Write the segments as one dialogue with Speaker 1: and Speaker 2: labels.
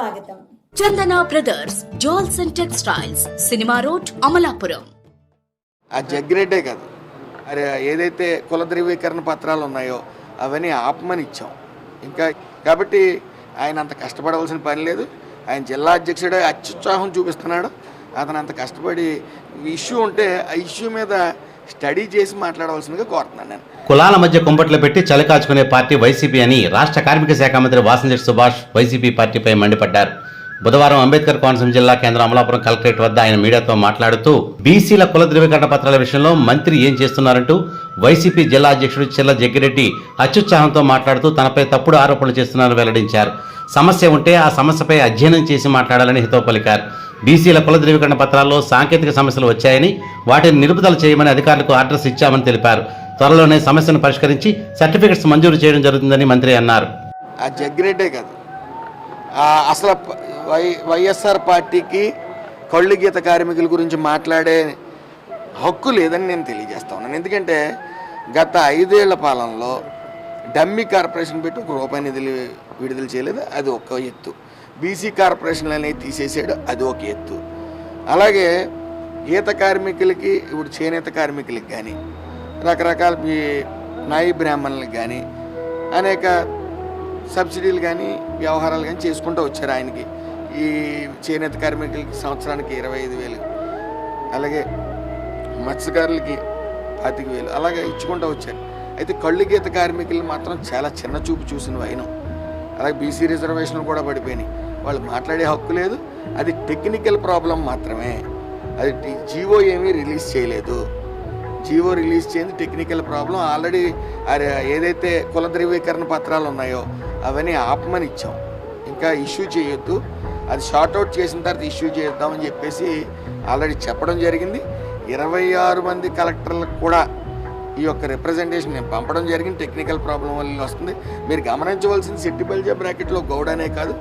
Speaker 1: స్వాగతం.
Speaker 2: Chandana brothers jewels and textiles cinema road Amalapuram.
Speaker 3: ఆ జగ్గిరెడ్డే కాదు. అరే ఏదైతే కుల ధృవీకరణ పత్రాలు ఉన్నాయో అవన్నీ ఆపమని ఇచ్చాం. ఇంకా కాబట్టి ఆయన అంత కష్టపడవలసిన పని లేదు. ఆయన జిల్లా అధ్యక్షుడే అత్యుత్సాహం చూపిస్తున్నాడు. అతను అంత కష్టపడి ఇష్యూ ఉంటే ఆ ఇష్యూ మీద స్టడీ చేసి మాట్లాడవలసిందిగా కోరుతున్నాను నేను.
Speaker 4: కులాల మధ్య కుంపట్లు పెట్టి చలికాచుకునే పార్టీ వైసీపీ అని రాష్ట్ర కార్మిక శాఖ మంత్రి వాసంజెట్ సుభాష్ వైసీపీ పార్టీపై మండిపడ్డారు. బుధవారం అంబేద్కర్ కోనసీమ జిల్లా కేంద్రం అమలాపురం కలెక్టరేట్ వద్ద ఆయన మీడియాతో మాట్లాడుతూ బీసీల కుల ధృవీకరణ పత్రాల విషయంలో మంత్రి ఏం చేస్తున్నారంటూ వైసీపీ జిల్లా అధ్యక్షుడు చిల్ల జగ్గిరెడ్డి అత్యుత్సాహంతో మాట్లాడుతూ తనపై తప్పుడు ఆరోపణలు చేస్తున్నారని వెల్లడించారు. సమస్య ఉంటే ఆ సమస్యపై అధ్యయనం చేసి మాట్లాడాలని హితవు పలికారు. బీసీల కుల ధృవీకరణ పత్రాల్లో సాంకేతిక సమస్యలు వచ్చాయని వాటిని నిలుపుదల చేయమని అధికారులకు అడ్రస్ ఇచ్చామని తెలిపారు. త్వరలోనే సమస్యను పరిష్కరించి సర్టిఫికెట్స్ మంజూరు చేయడం జరుగుతుందని మంత్రి అన్నారు.
Speaker 3: ఆ జగ్గిరెడ్డే కాదు. అసలు వై వైఎస్ఆర్ పార్టీకి కళ్ళు గీత కార్మికుల గురించి మాట్లాడే హక్కు లేదని నేను తెలియజేస్తా ఉన్నాను. ఎందుకంటే గత ఐదేళ్ళ పాలనలో డమ్మీ కార్పొరేషన్ పెట్టి ఒక రూపాయి నిధులు విడుదల చేయలేదు అది ఒక ఎత్తు. బీసీ కార్పొరేషన్లు అనేవి తీసేసాడు అది ఒక ఎత్తు. అలాగే ఈత కార్మికులకి ఇప్పుడు చేనేత కార్మికులకి కానీ రకరకాల ఈ నాయి బ్రాహ్మణులకు కానీ అనేక సబ్సిడీలు కానీ వ్యవహారాలు కానీ చేసుకుంటూ వచ్చారు ఆయనకి. ఈ చేనేత కార్మికులకి సంవత్సరానికి ఇరవై ఐదు వేలు అలాగే మత్స్యకారులకి పాతిక వేలు అలాగే ఇచ్చుకుంటూ వచ్చారు. అయితే కళ్ళు గీత కార్మికులు మాత్రం చాలా చిన్న చూపు చూసిన వైనం. అలాగే బీసీ రిజర్వేషన్లు కూడా పడిపోయినాయి. వాళ్ళు మాట్లాడే హక్కు లేదు అది టెక్నికల్ ప్రాబ్లం మాత్రమే. అది జీవో ఏమీ రిలీజ్ చేయలేదు. జీవో రిలీజ్ చేయండి టెక్నికల్ ప్రాబ్లం. ఆల్రెడీ ఏదైతే కుల ధృవీకరణ పత్రాలు ఉన్నాయో అవన్నీ ఆపమని ఇచ్చాం. ఇంకా ఇష్యూ చేయొద్దు. అది షార్ట్అవుట్ చేసిన తర్వాత ఇష్యూ చేద్దామని చెప్పేసి ఆల్రెడీ చెప్పడం జరిగింది. ఇరవై ఆరు మంది కలెక్టర్లకు కూడా ఈ యొక్క రిప్రజెంటేషన్ నేను పంపడం జరిగింది. టెక్నికల్ ప్రాబ్లం వల్ల వస్తుంది. మీరు గమనించవలసింది సిట్టిపల్జే బ్రాకెట్లో గౌడ్ అనే కాదు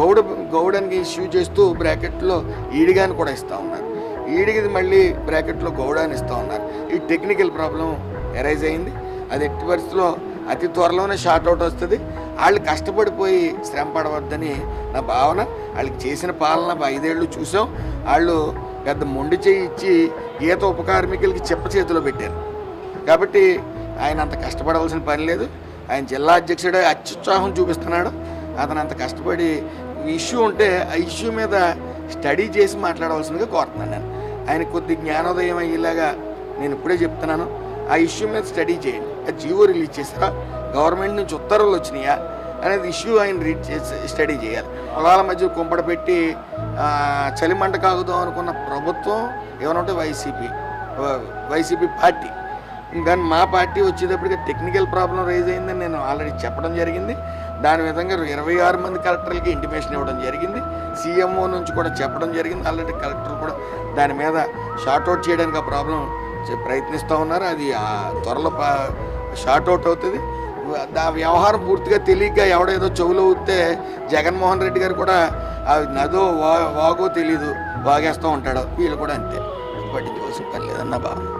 Speaker 3: గౌడ్ గౌడనికి ఇష్యూ చేస్తూ బ్రాకెట్లో ఈడిగాని కూడా ఇస్తూ ఉన్నారు. ఈడికి మళ్ళీ బ్రాకెట్లో గౌడ అని ఇస్తూ ఉన్నారు. ఈ టెక్నికల్ ప్రాబ్లం ఎరైజ్ అయింది. అది ఎట్టి పరిస్థితిలో అతి త్వరలోనే షార్ట్ అవుట్ వస్తుంది. వాళ్ళు కష్టపడిపోయి శ్రమ పడవద్దని నా భావన. వాళ్ళకి చేసిన పాలన ఐదేళ్ళు చూసాం. వాళ్ళు పెద్ద మొండి చేయి ఇచ్చి ఈత ఉపకార్మికులకి చెప్ప చేతిలో పెట్టారు. కాబట్టి ఆయన అంత కష్టపడవలసిన పని లేదు. ఆయన జిల్లా అధ్యక్షుడే అత్యుత్సాహం చూపిస్తున్నాడు. అతను అంత కష్టపడి ఇష్యూ ఉంటే ఆ ఇష్యూ మీద స్టడీ చేసి మాట్లాడవలసిందిగా కోరుతున్నాను నేను. ఆయన కొద్ది జ్ఞానోదయం అయ్యేలాగా నేను ఇప్పుడే చెప్తున్నాను. ఆ ఇష్యూ మీద స్టడీ చేయండి. ఆ జీవో రిలీజ్ చేసారా గవర్నమెంట్ నుంచి ఉత్తర్వులు వచ్చినాయా? అనేది ఇష్యూ ఆయన రీడ్ చేసి స్టడీ చేయాలి. పొలాల మధ్య కుంపడ పెట్టి చలిమంట కాగుదాం అనుకున్న ప్రభుత్వం ఏమనంటే వైసీపీ వైసీపీ పార్టీ కానీ మా పార్టీ వచ్చేటప్పటికి టెక్నికల్ ప్రాబ్లం రైజ్ అయిందని నేను ఆల్రెడీ చెప్పడం జరిగింది. దాని విధంగా ఇరవై ఆరు మంది కలెక్టర్లకి ఇంటిమేషన్ ఇవ్వడం జరిగింది. సీఎంఓ నుంచి కూడా చెప్పడం జరిగింది. ఆల్రెడీ కలెక్టర్ కూడా దాని మీద షార్ట్ అవుట్ చేయడానికి ఆ ప్రాబ్లం ప్రయత్నిస్తూ ఉన్నారు. అది ఆ త్వరలో షార్ట్ అవుట్ అవుతుంది. ఆ వ్యవహారం పూర్తిగా తెలియక ఎవడేదో చెవులో ఊతే జగన్మోహన్ రెడ్డి గారు కూడా నదో వా వాగో తెలీదు. వాగేస్తూ ఉంటాడు. వీళ్ళు కూడా అంతే. పట్టించుకోవాల్సిన పని లేదన్న భావన.